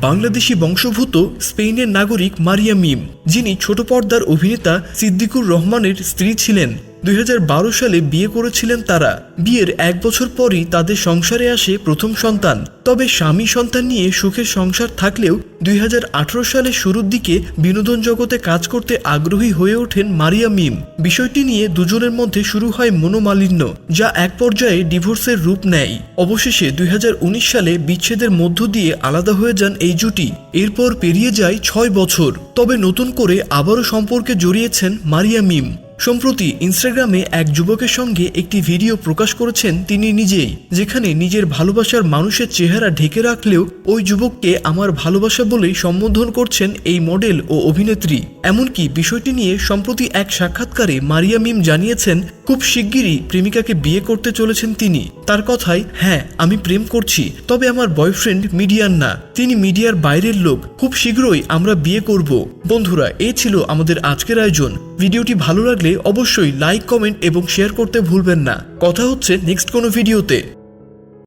বাংলাদেশি বংশভূত স্পেনের নাগরিক মারিয়া মিম যিনি ছোট পর্দার অভিনেতা সিদ্দিকুর রহমানের স্ত্রী ছিলেন। দুই হাজার বারো সালে বিয়ে করেছিলেন তারা। বিয়ের এক বছর পরই তাদের সংসারে আসে প্রথম সন্তান। তবে স্বামী সন্তান নিয়ে সুখের সংসার থাকলেও দুই সালের শুরুর দিকে বিনোদন জগতে কাজ করতে আগ্রহী হয়ে ওঠেন মারিয়া মিম। বিষয়টি নিয়ে দুজনের মধ্যে শুরু হয় মনোমালিন্য, যা এক পর্যায়ে ডিভোর্সের রূপ নেয়। অবশেষে দুই হাজার উনিশ সালে বিচ্ছেদের মধ্য দিয়ে আলাদা হয়ে যান এই জুটি। এরপর পেরিয়ে যায় ছয় বছর। তবে নতুন করে আবারও সম্পর্কে জড়িয়েছেন মারিয়া মিম। সম্প্রতি ইনস্টাগ্রামে এক যুবকের সঙ্গে একটি ভিডিও প্রকাশ করেছেন তিনি নিজেই, যেখানে নিজের ভালোবাসার মানুষের চেহারা ঢেকে রাখলেও ওই যুবককে আমার ভালোবাসা বলেই সম্বোধন করছেন এই মডেল ও অভিনেত্রী। এমনকি বিষয়টি নিয়ে সম্প্রতি এক সাক্ষাৎকারে মারিয়া মিম জানিয়েছেন, খুব শিগগিরই প্রেমিকাকে বিয়ে করতে চলেছেন তিনি। তার কথায় হ্যাঁ আমি প্রেম করছি, তবে আমার বয়ফ্রেন্ড মিডিয়ার না। তিনি মিডিয়ার বাইরের লোক, খুব শীঘ্রই আমরা বিয়ে করব। বন্ধুরা, এ ছিল আমাদের আজকের আয়োজন। ভিডিওটি ভালো লাগলে অবশ্যই লাইক, কমেন্ট এবং শেয়ার করতে ভুলবেন না। কথা হচ্ছে নেক্সট কোনো ভিডিওতে।